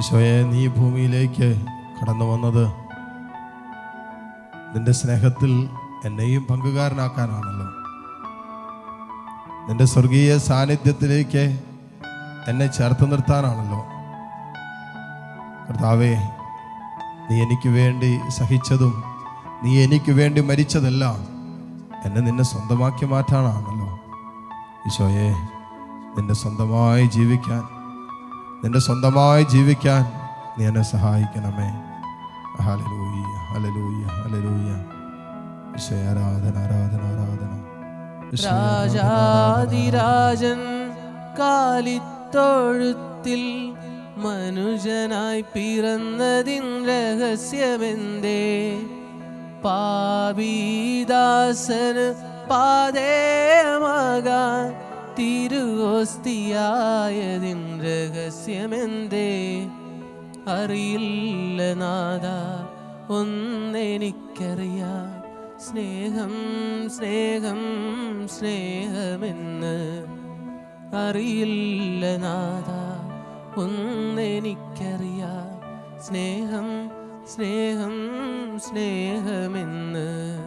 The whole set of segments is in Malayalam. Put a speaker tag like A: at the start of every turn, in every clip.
A: ഈശോയെ നീ ഭൂമിയിലേക്ക് കടന്നു വന്നത് നിന്റെ സ്നേഹത്തിൽ എന്നെയും പങ്കുകാരനാക്കാനാണല്ലോ. നിന്റെ സ്വർഗീയ സാന്നിധ്യത്തിലേക്ക് എന്നെ ചേർത്ത് നിർത്താനാണല്ലോ. കർത്താവേ നീ എനിക്ക് വേണ്ടി സഹിച്ചതും നീ എനിക്ക് വേണ്ടി മരിച്ചതെല്ലാം എന്നെ നിന്നെ സ്വന്തമാക്കി മാറ്റാനാണല്ലോ. ഈശോയെ നിന്റെ സ്വന്തമായി ജീവിക്കാൻ നിന്റെ സ്വന്തമായി ജീവിക്കാൻ നീ എന്നെ സഹായിക്കണമേ. ഹലലൂയ ഹലലൂയ ഹലലൂയ ആരാധന ആരാധന ആരാധന.
B: രാജാതിരാജൻ കാലിത്തൊഴുത്തിൽ മനുഷ്യനായി പിറന്നതിൻ രഹസ്യമെന്തേ? പാപീദാസന് പാതേയമാകാൻ തിരുവോസ്തിയായതിൻ രഹസ്യമെന്തേ? അറിയില്ല നാഥ ഒന്നെനിക്കറിയാം. സ്നേഹം സ്നേഹം സ്നേഹമെന്ന്. അറിയില്ല നാഥ ഒന്നെനിക്കറിയാം. സ്നേഹം സ്നേഹം സ്നേഹമെന്ന്.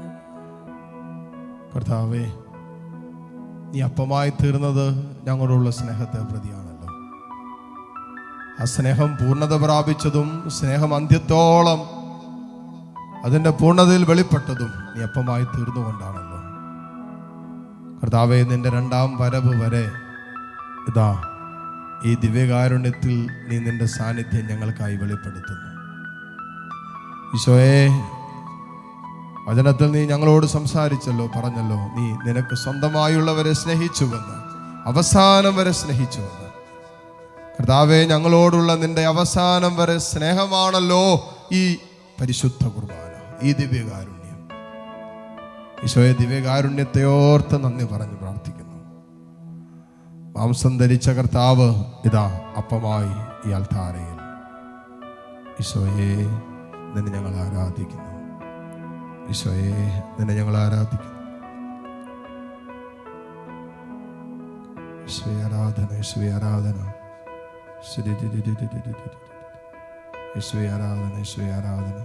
A: കർത്താവേ നീ അപ്പമായി തീർന്നത് ഞങ്ങളോടുള്ള സ്നേഹത്തെ പ്രതിയാണല്ലോ. ആ സ്നേഹം പൂർണത പ്രാപിച്ചതും സ്നേഹം അന്ത്യത്തോളം അതിന്റെ പൂർണതയിൽ വെളിപ്പെട്ടതും നീ അപ്പമായി തീർന്നുകൊണ്ടാണല്ലോ. കർത്താവെ നിന്റെ രണ്ടാം വരവ് വരെ ഇതാ ഈ ദിവ്യകാരുണ്യത്തിൽ നീ നിന്റെ സാന്നിധ്യം ഞങ്ങൾക്കായി വെളിപ്പെടുത്തുന്നു. ഈശോയെ വചനത്തിൽ നീ ഞങ്ങളോട് സംസാരിച്ചല്ലോ പറഞ്ഞല്ലോ നീ നിനക്ക് സ്വന്തമായുള്ളവരെ സ്നേഹിച്ചുവെന്ന് അവസാനം വരെ സ്നേഹിച്ചുവെന്ന്. കർത്താവെ ഞങ്ങളോടുള്ള നിന്റെ അവസാനം വരെ സ്നേഹമാണല്ലോ ഈ പരിശുദ്ധ കുർബാന ഈ ദിവ്യകാരുണ്യം. ഈശോയെ ദിവ്യകാരുണ്യത്തെ ഓർത്ത് നന്ദി പറഞ്ഞു പ്രാർത്ഥിക്കുന്നു. മാംസം ധരിച്ച കർത്താവ് ഇതാ അപ്പമായി ഈ അൽത്താരയിൽ. ഈശോയെ നിന്നെ ഞങ്ങൾ ആരാധിക്കുന്നു. ഈശോയെ നിന്നെ ഞങ്ങൾ ആരാധിക്കുന്നു ഈശോയെ ആരാധന ഈശോയെ ആരാധന. ഈശോയെ ആരാധന ഈശോയെ ആരാധന.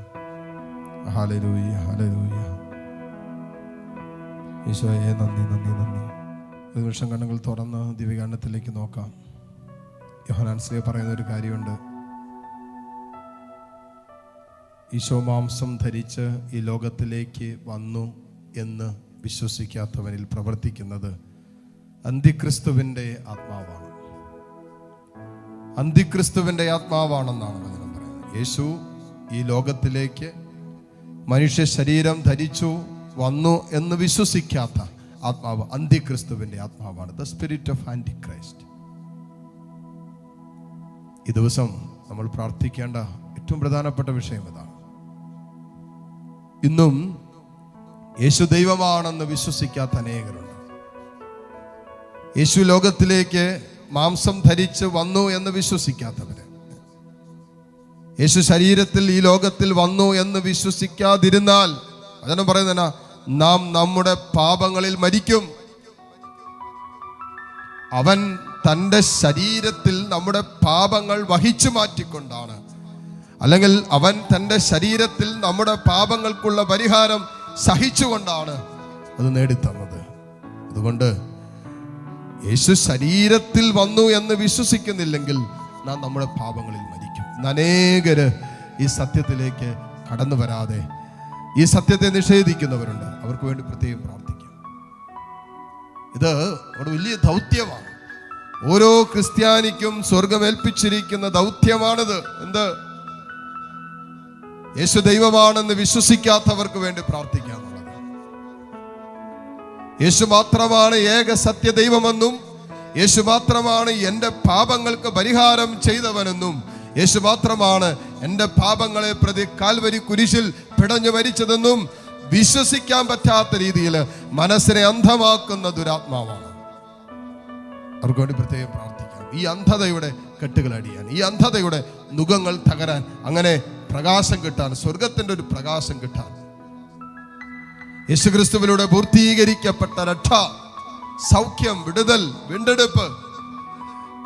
A: ഹാലരൂയ ഹാലരൂയ ഈശോയെ നന്ദി നന്ദി നന്ദി. ഒരു നിമിഷം കണ്ണുകൾ തുറന്ന് ദിവ്യകാരണത്തിലേക്ക് നോക്കാം. യോഹനാൻസിയെ പറയുന്ന ഒരു കാര്യമുണ്ട്. ഈശോ മാംസം ധരിച്ച് ഈ ലോകത്തിലേക്ക് വന്നു എന്ന് വിശ്വസിക്കാത്തവരിൽ പ്രവർത്തിക്കുന്നത് അന്തിക്രിസ്തുവിന്റെ ആത്മാവാണ്. അന്തിക്രിസ്തുവിന്റെ ആത്മാവാണെന്നാണ് വചനം പറയുന്നത്. യേശു ഈ ലോകത്തിലേക്ക് മനുഷ്യ ശരീരം ധരിച്ചു വന്നു എന്ന് വിശ്വസിക്കാത്ത ആത്മാവ് അന്തിക്രിസ്തുവിന്റെ ആത്മാവാണ്. The spirit of antichrist ഈ ദിവസം നമ്മൾ പ്രാർത്ഥിക്കേണ്ട ഏറ്റവും പ്രധാനപ്പെട്ട വിഷയം ഇതാണ്. ഇന്നും യേശു ദൈവമാണെന്ന് വിശ്വസിക്കാത്ത അനേകരുണ്ട്. യേശു ലോകത്തിലേക്ക് മാംസം ധരിച്ച് വന്നു എന്ന് വിശ്വസിക്കാത്തവര്. യേശു ശരീരത്തിൽ ഈ ലോകത്തിൽ വന്നു എന്ന് വിശ്വസിക്കാതിരുന്നാൽ അതൊന്നും പറയുന്ന നാം നമ്മുടെ പാപങ്ങളിൽ മരിക്കും. അവൻ തന്റെ ശരീരത്തിൽ നമ്മുടെ പാപങ്ങൾ വഹിച്ചു മാറ്റിക്കൊണ്ടാണ് അല്ലെങ്കിൽ അവൻ തന്റെ ശരീരത്തിൽ നമ്മുടെ പാപങ്ങൾക്കുള്ള പരിഹാരം സഹിച്ചുകൊണ്ടാണ് അത് നേടിത്തന്നത്. അതുകൊണ്ട് യേശു ശരീരത്തിൽ വന്നു എന്ന് വിശ്വസിക്കുന്നില്ലെങ്കിൽ നാം നമ്മുടെ പാപങ്ങളിൽ മരിക്കും. അനേകര് ഈ സത്യത്തിലേക്ക് കടന്നു വരാതെ ഈ സത്യത്തെ നിഷേധിക്കുന്നവരുണ്ട്. അവർക്ക് വേണ്ടി പ്രത്യേകം പ്രാർത്ഥിക്കും. ഇത് ഒരു വലിയ ദൗത്യമാണ്. ഓരോ ക്രിസ്ത്യാനിക്കും സ്വർഗമേൽപ്പിച്ചിരിക്കുന്ന ദൗത്യമാണിത്. എന്ത്? യേശു ദൈവമാണെന്ന് വിശ്വസിക്കാത്തവർക്ക് വേണ്ടി പ്രാർത്ഥിക്കുക എന്നുള്ളത് യേശു മാത്രമാണ് ഏക സത്യ ദൈവമെന്നും യേശു മാത്രമാണ് എന്റെ പാപങ്ങൾക്ക് പരിഹാരം ചെയ്തവനെന്നും യേശു മാത്രമാണ് എന്റെ പാപങ്ങളെ പ്രതി കാൽവരി കുരിശിൽ പിടഞ്ഞു മരിച്ചതെന്നും വിശ്വസിക്കാൻ പറ്റാത്ത രീതിയിൽ മനസ്സിനെ അന്ധമാക്കുന്ന ദുരാത്മാവാണ്. അവർക്ക് വേണ്ടി പ്രത്യേകം പ്രാർത്ഥിക്കാം. ഈ അന്ധതയുടെ കെട്ടുകൾ അടിയാൻ ഈ അന്ധതയുടെ നുഖങ്ങൾ തകരാൻ അങ്ങനെ പ്രകാശം കിട്ടാൻ സ്വർഗത്തിന്റെ ഒരു പ്രകാശം കിട്ടാൻ. യേശുക്രിസ്തുവിലൂടെ പൂർത്തീകരിക്കപ്പെട്ട രക്ഷ സൗഖ്യം വിടുതൽ വീണ്ടെടുപ്പ്.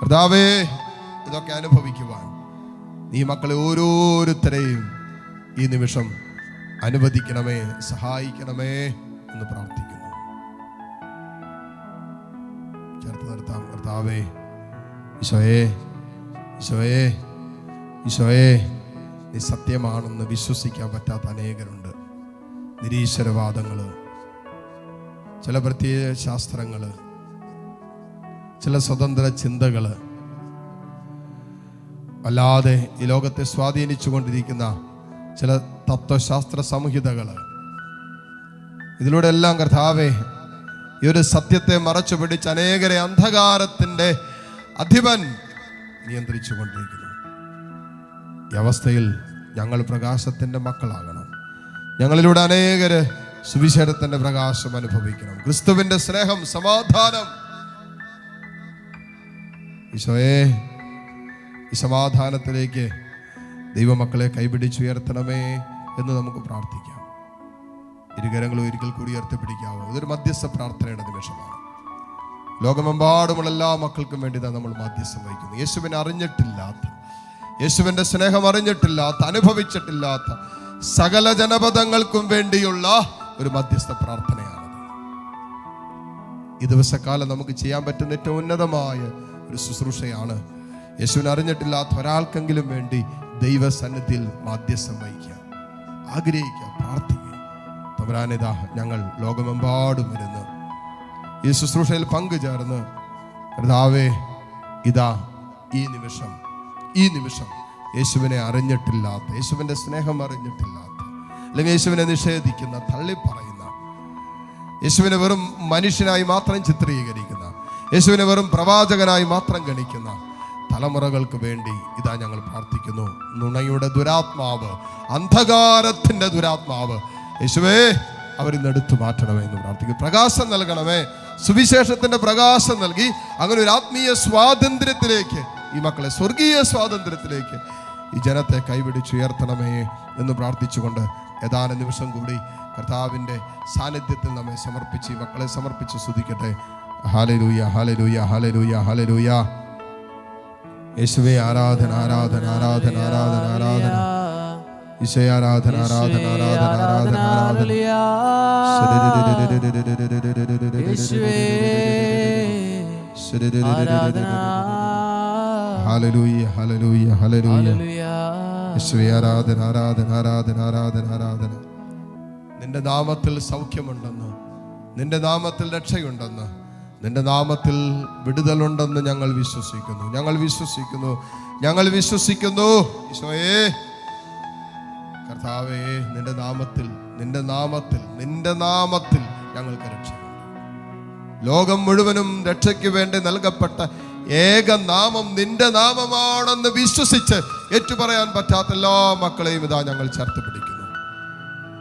A: കർത്താവേ ഇതൊക്കെ അനുഭവിക്കുവാൻ നീ മക്കളെ ഓരോരുത്തരെയും ഈ നിമിഷം അനുവദിക്കണമേ സഹായിക്കണമേ എന്ന് പ്രാർത്ഥിക്കുന്നു. ചേർത്ത് നിർത്താം. കർത്താവേ ഈശോയേ ഈശോയേ ഈശോയെ. നീ സത്യമാണെന്ന് വിശ്വസിക്കാൻ പറ്റാത്ത അനേകരുണ്ട്. നിരീശ്വരവാദങ്ങൾ ചില പ്രത്യേക ശാസ്ത്രങ്ങൾ ചില സ്വതന്ത്ര ചിന്തകൾ അല്ലാതെ ഈ ലോകത്തെ സ്വാധീനിച്ചു കൊണ്ടിരിക്കുന്ന ചില തത്വശാസ്ത്ര സംഹിതകൾ ഇതിലൂടെ എല്ലാം കർത്താവേ ഈ ഒരു സത്യത്തെ മറച്ചു പിടിച്ച് അനേകരെ അന്ധകാരത്തിന്റെ അധിപൻ നിയന്ത്രിച്ചു കൊണ്ടിരിക്കുന്നു ഈ അവസ്ഥയിൽ ഞങ്ങൾ പ്രകാശത്തിന്റെ മക്കളാകണം. ഞങ്ങളിലൂടെ അനേകര് സുവിശേഷത്തിന്റെ പ്രകാശം അനുഭവിക്കണം. ക്രിസ്തുവിന്റെ സ്നേഹം സമാധാനം. ഈശോയെ ഈ സമാധാനത്തിലേക്ക് ദൈവമക്കളെ കൈപിടിച്ചുയർത്തണമേ എന്ന് നമുക്ക് പ്രാർത്ഥിക്കാം. ഇരുകരങ്ങളും ഒരിക്കൽ കൂടി ഉയർത്തിപ്പിടിക്കാവോ. ഇതൊരു മധ്യസ്ഥ പ്രാർത്ഥനയുടെ നിമിഷമാണ്. ലോകമെമ്പാടുമുള്ള എല്ലാ മക്കൾക്കും വേണ്ടി നമ്മൾ മധ്യസ്ഥം വഹിക്കുന്നു. യേശുവിനെ അറിഞ്ഞിട്ടില്ലാത്ത യേശുവിന്റെ സ്നേഹം അറിഞ്ഞിട്ടില്ലാത്ത അനുഭവിച്ചിട്ടില്ലാത്ത സകല ജനപദങ്ങൾക്കും വേണ്ടിയുള്ള ഒരു മധ്യസ്ഥ പ്രാർത്ഥനയാണത് ഈ ദിവസക്കാലം നമുക്ക് ചെയ്യാൻ പറ്റുന്ന ഏറ്റവും ഉന്നതമായ ഒരു ശുശ്രൂഷയാണ് യേശുവിനെ അറിഞ്ഞിട്ടില്ലാത്ത ഒരാൾക്കെങ്കിലും വേണ്ടി ദൈവസന്നിധിയിൽ മാധ്യസ്ഥം വഹിക്കുക ആഗ്രഹിക്കുക പ്രാർത്ഥിക്കുക തവരാനിതാ ഞങ്ങൾ ലോകമെമ്പാടും ഇരുന്ന് ഈ ശുശ്രൂഷയിൽ പങ്കുചേർന്ന് കർത്താവേ ഇതാ ഈ നിമിഷം ഈ നിമിഷം യേശുവിനെ അറിഞ്ഞിട്ടില്ലാത്ത യേശുവിന്റെ സ്നേഹം അറിഞ്ഞിട്ടില്ലാത്ത അല്ലെങ്കിൽ യേശുവിനെ നിഷേധിക്കുന്ന തള്ളിപ്പറയുന്ന യേശുവിനെ വെറും മനുഷ്യനായി മാത്രം ചിത്രീകരിക്കുന്ന യേശുവിനെ വെറും പ്രവാചകനായി മാത്രം ഗണിക്കുന്ന തലമുറകൾക്ക് വേണ്ടി ഇതാ ഞങ്ങൾ പ്രാർത്ഥിക്കുന്നു. നുണയുടെ ദുരാത്മാവ് അന്ധകാരത്തിന്റെ ദുരാത്മാവ് യേശുവേ അവരിന്ന് എടുത്തു മാറ്റണമേ എന്ന് പ്രാർത്ഥിക്കും പ്രകാശം നൽകണമേ. സുവിശേഷത്തിന്റെ പ്രകാശം നൽകി അങ്ങനെ ഒരു ആത്മീയ സ്വാതന്ത്ര്യത്തിലേക്ക് ഈ മക്കളെ സ്വർഗീയ സ്വാതന്ത്ര്യത്തിലേക്ക് ഈ ജനത്തെ കൈപിടിച്ചുയർത്തണമേ എന്ന് പ്രാർത്ഥിച്ചുകൊണ്ട് ഏതാനും നിമിഷം കൂടി കർത്താവിന്റെ സാന്നിധ്യത്തിൽ നമ്മെ സമർപ്പിച്ച് ഈ മക്കളെ സമർപ്പിച്ച് സ്തുതിക്കട്ടെ ഹാലലൂയ ഹാലലൂയ ഹാലലൂയ ഹാലലൂയ യേശുവേ ആരാധന ആരാധന ആരാധന ആരാധന ആരാധന ഈശോയെ ആരാധന ആരാധന ആരാധന ആരാധന ആരാധന
B: ആരാധന
A: ഹാലലൂയ ഹാലലൂയ ഹാലലൂയ ശ്രീ ആരാധന ആരാധന ആരാധന ആരാധന ആരാധന. നിന്റെ നാമത്തിൽ സൗഖ്യമുണ്ടെന്ന് നിന്റെ നാമത്തിൽ രക്ഷയുണ്ടെന്ന് നിന്റെ നാമത്തിൽ വിടുതലുണ്ടെന്ന് ഞങ്ങൾ വിശ്വസിക്കുന്നു. ഞങ്ങൾ വിശ്വസിക്കുന്നു ഞങ്ങൾ വിശ്വസിക്കുന്നു. ഈശോയേ. കർത്താവേ നിന്റെ നാമത്തിൽ നിന്റെ നാമത്തിൽ നിന്റെ നാമത്തിൽ ഞങ്ങൾക്ക് രക്ഷ ലോകം മുഴുവനും രക്ഷയ്ക്ക് വേണ്ടി നൽകപ്പെട്ട ഏക നാമം നിന്റെ നാമമാണെന്ന് വിശ്വസിച്ച് ഏറ്റുപറയാൻ പറ്റാത്ത എല്ലാ മക്കളെയും ഇതാ ഞങ്ങൾ ചേർത്ത് പിടിക്കുന്നു.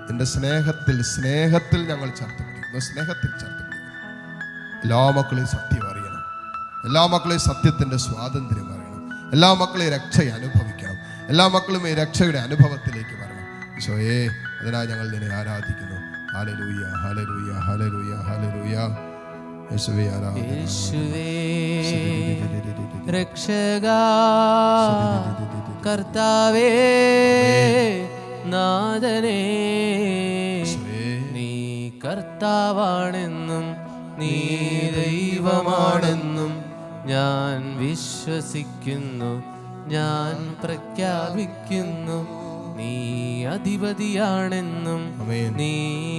A: നിന്റെ സ്നേഹത്തിൽ സ്നേഹത്തിൽ ഞങ്ങൾ ചേർത്ത് പിടിക്കുന്നു. സ്നേഹത്തിൽ ചേർത്ത് പിടിക്കുന്നു. എല്ലാ മക്കളെയും സത്യം അറിയണം. എല്ലാ മക്കളെയും സത്യത്തിന്റെ സ്വാതന്ത്ര്യം അറിയണം. എല്ലാ മക്കളെയും രക്ഷ അനുഭവിക്കണം. എല്ലാ മക്കളും ഈ രക്ഷയുടെ അനുഭവത്തിലേക്ക് വരണം. സ്വയേ അതിനായി ഞങ്ങൾ നിന്നെ ആരാധിക്കുന്നു. ഹാലലൂയ ഹാലലൂയ ഹാലലൂയ ഹാലലൂയ യേശുവേ ആരാധന
B: യേശുവേ രക്ഷക കർത്താവേ നാഥനേ നീ കർത്താവാണെന്നും നീ ദൈവമാണെന്നും ഞാൻ വിശ്വസിക്കുന്നു ഞാൻ പ്രഖ്യാപിക്കുന്നു. നീ അധിപതിയാണെന്നും നീ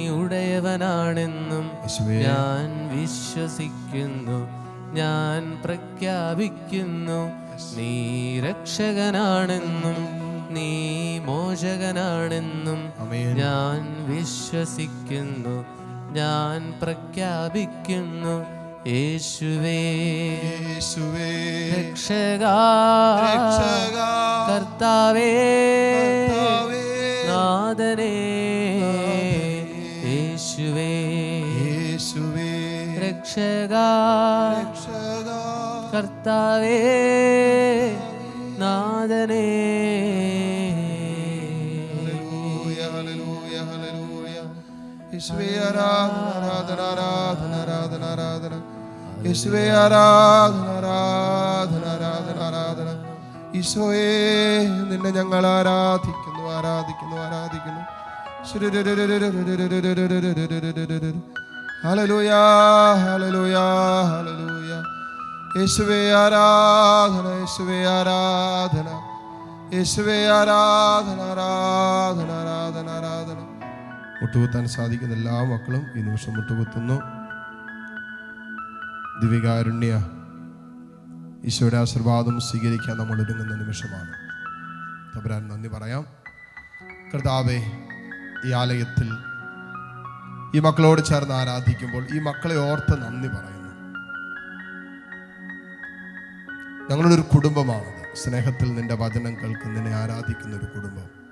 B: ഉടയവനാണെന്നും ഞാൻ വിശ്വസിക്കുന്നു ഞാൻ പ്രഖ്യാപിക്കുന്നു. നീ രക്ഷകനാണെന്നും നീ മോചകനാണെന്നും ഞാൻ വിശ്വസിക്കുന്നു ഞാൻ പ്രഖ്യാപിക്കുന്നു. യേശുവേ
A: യേശുവേ
B: രക്ഷക
A: രക്ഷക
B: കർത്താവേ
A: കർത്താവേ,
B: നാഥനേ യേശുവേ
A: യേശുവേ
B: രക്ഷക
A: രക്ഷക
B: കർത്താവേ നാഥനേ.
A: Hallelujah hallelujah hallelujah. യേശുവേ ആരാധന ആരാധന ആരാധന ആരാധന ആരാധന. യേശുവേ ആരാധന ആരാധന ആരാധന ആരാധന. ഈശോയെ നിന്നെ ഞങ്ങൾ ആരാധിക്കുന്നു ആരാധിക്കുന്നു ആരാധിക്കുന്നു. Hallelujah hallelujah hallelujah. യേശുവേ ആരാധന യേശുവേ ആരാധന. യേശുവേ ആരാധന ആരാധന ആരാധന ആരാധന. മുട്ടുകുത്താൻ സാധിക്കുന്ന എല്ലാ മക്കളും ഈ നിമിഷം മുട്ടുകുത്തുന്നു. ദിവികാരുണ്യ ഈശോയുടെ ആശീർവാദം സ്വീകരിക്കാൻ നമ്മൾ ഒരുങ്ങുന്ന നിമിഷമാണ്. തബരാൻ നന്ദി പറയാം. കർത്താവെ ഈ ആലയത്തിൽ ഈ മക്കളോട് ചേർന്ന് ആരാധിക്കുമ്പോൾ ഈ മക്കളെ ഓർത്ത് നന്ദി പറയുന്നു. ഞങ്ങളുടെ ഒരു കുടുംബമാണത്. സ്നേഹത്തിൽ നിന്റെ വചനം കേൾക്കുന്നതിനെ ആരാധിക്കുന്ന ഒരു കുടുംബം.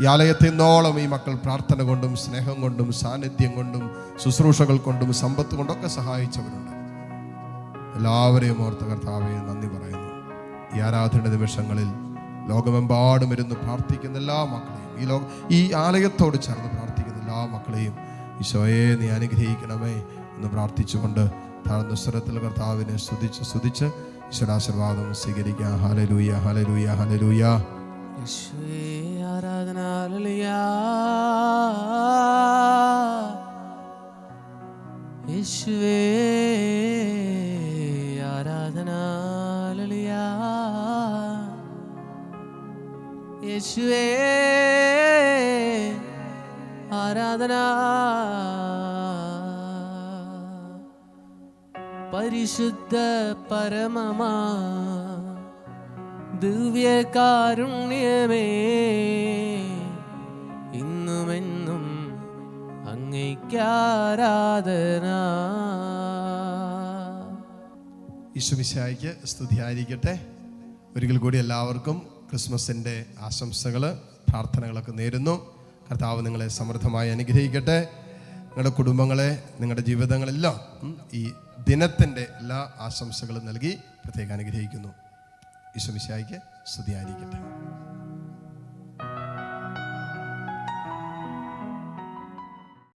A: ഈ ആലയത്തെ ഇന്നോളം ഈ മക്കൾ പ്രാർത്ഥന കൊണ്ടും സ്നേഹം കൊണ്ടും സാന്നിധ്യം കൊണ്ടും ശുശ്രൂഷകൾ കൊണ്ടും സമ്പത്ത് കൊണ്ടൊക്കെ സഹായിച്ചവരുണ്ട്. എല്ലാവരെയും ഓർത്ത കർത്താവെ നന്ദി പറയുന്നു. ഈ ആരാധന ദിവസങ്ങളിൽ ലോകമെമ്പാടും ഇരുന്ന് പ്രാർത്ഥിക്കുന്ന എല്ലാ മക്കളെയും ഈ ലോക ഈ ആലയത്തോട് ചേർന്ന് പ്രാർത്ഥിക്കുന്ന എല്ലാ മക്കളെയും ഈശോയെ നീ അനുഗ്രഹിക്കണമേ എന്ന് പ്രാർത്ഥിച്ചുകൊണ്ട് താഴ്ന്ന സ്വരത്തിൽ കർത്താവിനെ സ്തുതിച്ച് സ്തുതിച്ച് ഈശ്വരാശീർവാദം സ്വീകരിക്കുക ഹലലൂയ ഹലലൂയ ഹലലൂയ
B: ആരാധന യേശുവേ ആരാധന യേശുവേ ആരാധന. പരിശുദ്ധ പരമമാ ദിവ്യകാരുണ്യമേ ഇന്നുമെന്നും അങ്ങയ്ക്കാരാധന.
A: ഈശ്വമിശായിക്ക് സ്തുതിയായിരിക്കട്ടെ. ഒരിക്കൽ കൂടി എല്ലാവർക്കും ക്രിസ്മസിന്റെ ആശംസകൾ പ്രാർത്ഥനകളൊക്കെ നേരുന്നു. കർത്താവ് നിങ്ങളെ സമൃദ്ധമായി അനുഗ്രഹിക്കട്ടെ. നിങ്ങളുടെ കുടുംബങ്ങളെ നിങ്ങളുടെ ജീവിതങ്ങളെല്ലാം ഈ ദിനത്തിന്റെ എല്ലാ ആശംസകളും നൽകി പ്രത്യേകം അനുഗ്രഹിക്കുന്നു. ഈശ്വമിശായിക്ക് സ്തുതിയായിരിക്കട്ടെ.